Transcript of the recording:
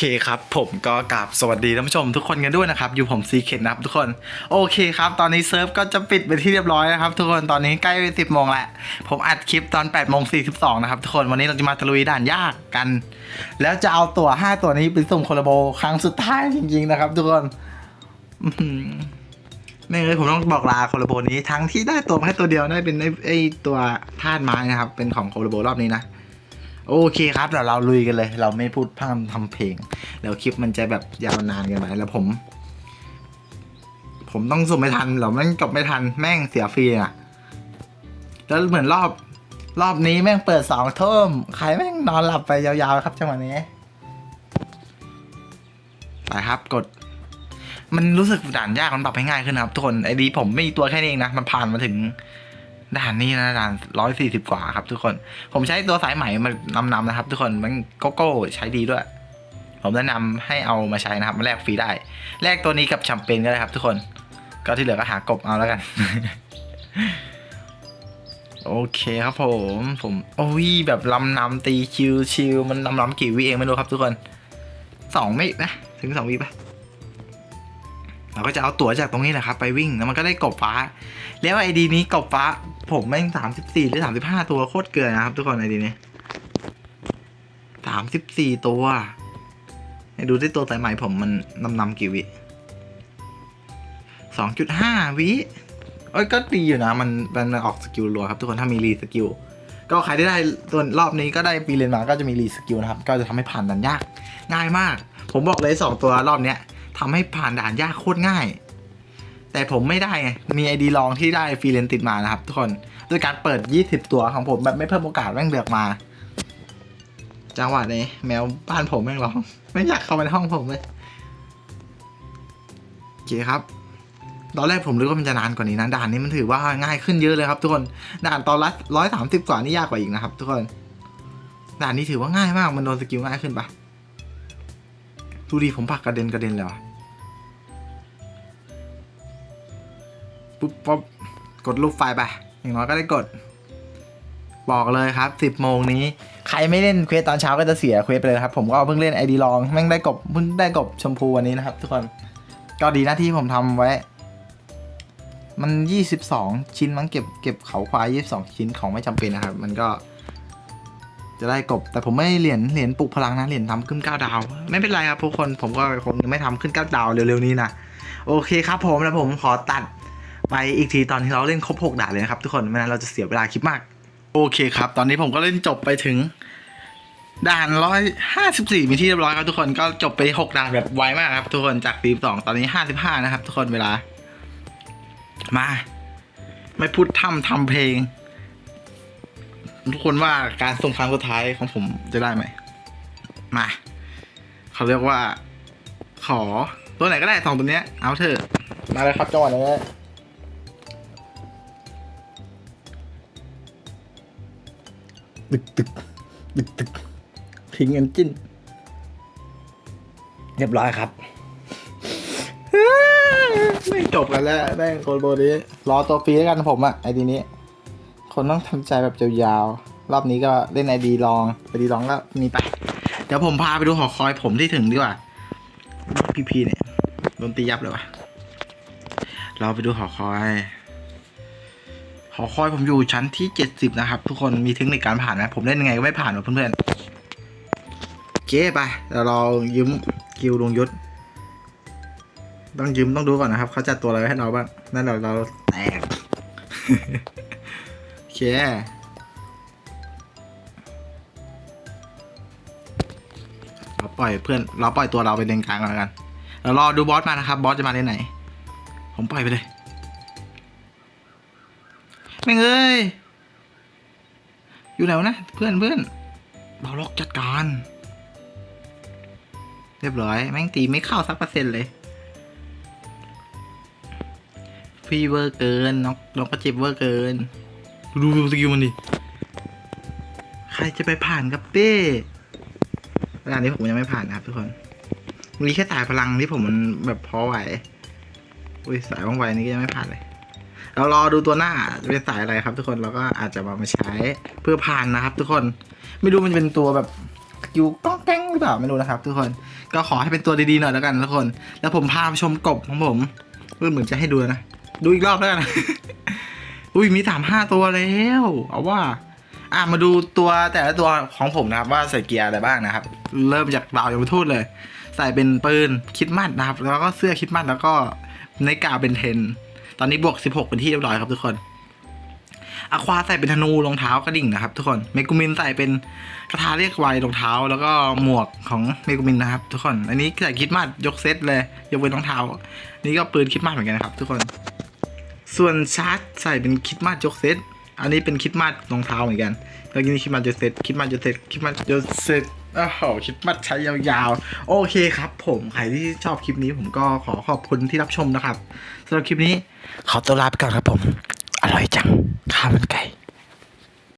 เคครับ ผมก็กราบสวัสดีท่านผู้ชมทุกคนกันด้วยนะครับ อยู่ผมซีเคนนะครับทุกคนโอเคครับ ตอนนี้เซิร์ฟก็จะปิดไปที่เรียบร้อยนะครับทุกคนตอนนี้ใกล้สิบโมงแล้ว ผมอัดคลิปตอน8ปดโมงสีนะครับทุกคนวันนี้เราจะมาตะลุยด่านยากกัน แล้วจะเอาตัว 5 ตัวนี้ไปส่งโคลโบครั้งสุดท้ายจริงๆนะครับ ทุกคนอื้อหือไม่เลยผมต้องบอกลาโคลโบนี้ทั้งที่ได้ตัวมาแค่ตัวเดียวได้เป็นไอ้ตัวธาตุไม้นะครับเป็นของโคลโบรอบนี้นะ โอเคครับเดี๋ยวเราลุยกันเลย เราไม่พูดพร่ำทำเพลง แล้วคลิปมันจะแบบยาวนานกันไปแล้วผม ผมต้องสุ่มไม่ทันเดี๋ยวแม่งจบไม่ทันแม่งเสียฟรีอะแล้วเหมือนรอบรอบนี้แม่งเปิดสองทุ่มใครแม่งนอนหลับไปยาวๆครับจังหวะนี้ไปครับกด มันรู้สึกด่านยากมันปรับให้ง่ายขึ้นครับทุกคนไอ้ดีผมไม่มีตัวแค่นี้เองนะ มันผ่านมาถึง ด่านนี้นะด่านร้อยสี่สิบกว่าครับทุกคน ผมใช้ตัวสายไหมมานำๆนะครับ ทุกคนมันโกโก้ใช้ดีด้วย ผมแนะนำให้เอามาใช้นะครับมาแลกฟรีได้แลกตัวนี้กับแชมเปญก็ได้ครับทุกคน ก็ที่เหลือก็หากบเอาแล้วกันโอเคครับผมผมโอ้ยแบบลำนำตีชิวชิวมันลำนำกี่วิเองไม่รู้ครับทุกคนสองวินะถึงสองวิปะเราก็จะเอาตั๋วจากตรงนี้แหละครับ ไปวิ่งแล้วมันก็ได้กบฟ้า แล้วไอดีนี้กบฟ้า ผมแม่งสามสิบสี่หรือสามสิบห้าตัวโคตรเกินนะครับ ทุกคนไอดีนี้สามสิบสี่ตัวให้ดูที่ตัวสายใหม่ผมมันนำนำกี่วิสองจุดห้าวิเอ้ยก็ดีอยู่นะ มันมันออกสกิลรัวครับ ทุกคนถ้ามีรีสกิลก็ใครที่ได้ตัวรอบนี้ก็ได้ปีเรียนมาก็จะมีรีสกิลนะครับ ก็จะทำให้ผ่านด่านยาก ง่ายมาก ผมบอกเลยสองตัวรอบเนี้ยทำให้ผ่านด่านยากโคตรง่าย แต่ผมไม่ได้ไงมีไอดีลองที่ได้ฟรีเลนติดมานะครับทุกคนด้วยการเปิด 20 ตัวของผมแบบไม่เพิ่มโอกาสแม่งเลือกมา จังหวะนี้แมวบ้านผมแม่งร้อง ไม่อยากเข้ามาในห้องผมเลยโอเคครับตอนแรกผมนึกว่ามันจะนานกว่านี้นะด่านนี้มันถือว่าง่ายขึ้นเยอะเลยครับ ทุกคนด่านตอนละร้อยสามสิบกว่านี่ยากกว่าอีกนะครับ ทุกคนด่านนี้ถือว่าง่ายมากมันโดนสกิลง่ายขึ้นปะดูดิผมผักกระเด็นกระเด็นเลยวะ ปุ๊บปั๊บกดรูปไฟล์ไป อย่างน้อยก็ได้กด บอกเลยครับ 10 โมงนี้ ใครไม่เล่นเควสตอนเช้าก็จะเสียเควสไปเลยครับ ผมก็เพิ่งเล่นไอดีลองแม่งได้กบเพิ่งได้กบชมพูวันนี้นะครับ ทุกคน ก็ดีหนะที่ผมทำไว้ มัน 22 ชิ้นมั้งเก็บเก็บเขาควาย 22 ชิ้นของไม่จำเป็นนะครับ มันก็จะได้กบ แต่ผมไม่เหรียญเหรียญปลุกพลังนะเหรียญทำขึ้น9ดาว ไม่เป็นไรครับทุกคนผมก็คงยังไม่ทำขึ้น9ดาวเร็วๆนี้นะโอเคครับผมแล้วผมขอตัด ไปอีกทีตอนที่เราเล่นครบ 6ด่านเลยนะครับทุกคนไม่งั้นเราจะเสียเวลาคลิปมาก โอเคครับ ตอนนี้ผมก็เล่นจบไปถึง ด่านร้อยห้าสิบสี่มีที่เรียบร้อยครับทุกคนก็จบไปหกด่านแบบไวมากครับ ทุกคนจากปีสองตอนนี้ห้าสิบห้านะครับ ทุกคนเวลา มา ไม่พูดทำทำเพลง ทุกคนว่าการส่งครั้งสุดท้ายของผมจะได้ไหมมาเขาเรียกว่า ขอตัวไหนก็ได้สองตัวเนี้ยเอาเถอะมาเลยครับจังหวะนี้ ตึกตึกตึกตึกทิ้งเอนจินเรียบร้อยครับ ไม่จบกันแล้วแม่งโคลโบนี้รอตัวฟรีแล้วกันผมอะไอดีนี้ คนต้องทำใจแบบยาวๆ รอบนี้ก็เล่นไอดีลองไอดีลองก็มีไป เดี๋ยวผมพาไปดูหอคอยผมที่ถึงดีกว่า พีพีเนี่ยโดนตียับเลยวะเราไปดูหอคอย หอคอยผมอยู่ชั้นที่เจ็ดสิบนะครับ ทุกคนมีเทคนิคการผ่านไหมผมเล่นยังไงก็ไม่ผ่านหรอกเพื่อนๆโอเคไปเดี๋ยวเรายืมกิวลุงยุทธต้องยืมต้องดูก่อนนะครับเขาจัดตัวอะไรให้เราบ้างนั่นเราเราแตกโอเคเราปล่อยเพื่อนเราปล่อยตัวเราไปเลนกลางก่อนแล้วกันเรารอดูบอสมานะครับบอสจะมาเลนไหน ผมปล่อยไปเลย แม่งเอ้ย อยู่ไหนวะนะ เพื่อนเพื่อนเบาล็อกจัดการ เรียบร้อย แม่งตีไม่เข้าสักเปอร์เซ็นต์เลยพี่เวอร์เกินน้องน้องก็เจ็บเวอร์เกิน ดูดูสกิลมันดิ ใครจะไปผ่านกับเป้เวลานี้ผมยังไม่ผ่านนะครับทุกคนมีแค่สายพลังที่ผมมันแบบพอไหว อุ้ยสายว่องไวนี่ก็ยังไม่ผ่านเลย เรารอดูตัวหน้าเป็นสายอะไรครับ ทุกคนเราก็อาจจะมามาใช้เพื่อผ่านนะครับ ทุกคนไม่รู้มันจะเป็นตัวแบบสกิลก้องแก้งหรือเปล่าไม่รู้นะครับ ทุกคนก็ขอให้เป็นตัวดีๆหน่อยแล้วกันทุกคน แล้วผมพาไปชมกบของผมเออเหมือนจะให้ดูนะดูอีกรอบแล้วกันอุ้ยมีสามห้าตัวแล้วเอาว่าอะมาดูตัวแต่ละตัวของผมนะครับ ว่าใส่เกียร์อะไรบ้างนะครับ เริ่มจากดาวยมทูตเลย ใส่เป็นปืนคิดมัดนะครับ แล้วก็เสื้อคิดมัดแล้วก็ในกาเป็นเทน ตอนนี้บวก 16 เป็นที่เรียบร้อยครับทุกคนอะควาใส่เป็นธนูรองเท้ากระดิ่งนะครับ ทุกคนเมกุมินใส่เป็นกระทาเรียกไวรองเท้า แล้วก็หมวกของเมกุมินนะครับ ทุกคนอันนี้ใส่คิดมัดยกเซตเลยยกเว้นรองเท้า นี่ก็ปืนคิดมัดเหมือนกันนะครับ ทุกคน ส่วนชาร์จใส่เป็นคิดมัดยกเซตอันนี้เป็นคิดมัดรองเท้าเหมือนกันแล้วนี่คิดมัดยกเซตคิดมัดยกเซตคิดมัดยกเซต อ้าวคิดมัดใช้ยาวๆ โอเคครับผมใครที่ชอบคลิปนี้ผมก็ขอขอบคุณที่รับชมนะครับสำหรับคลิปนี้ ขอตัวลาไปก่อนครับผม อร่อยจัง ข้าวมันไก่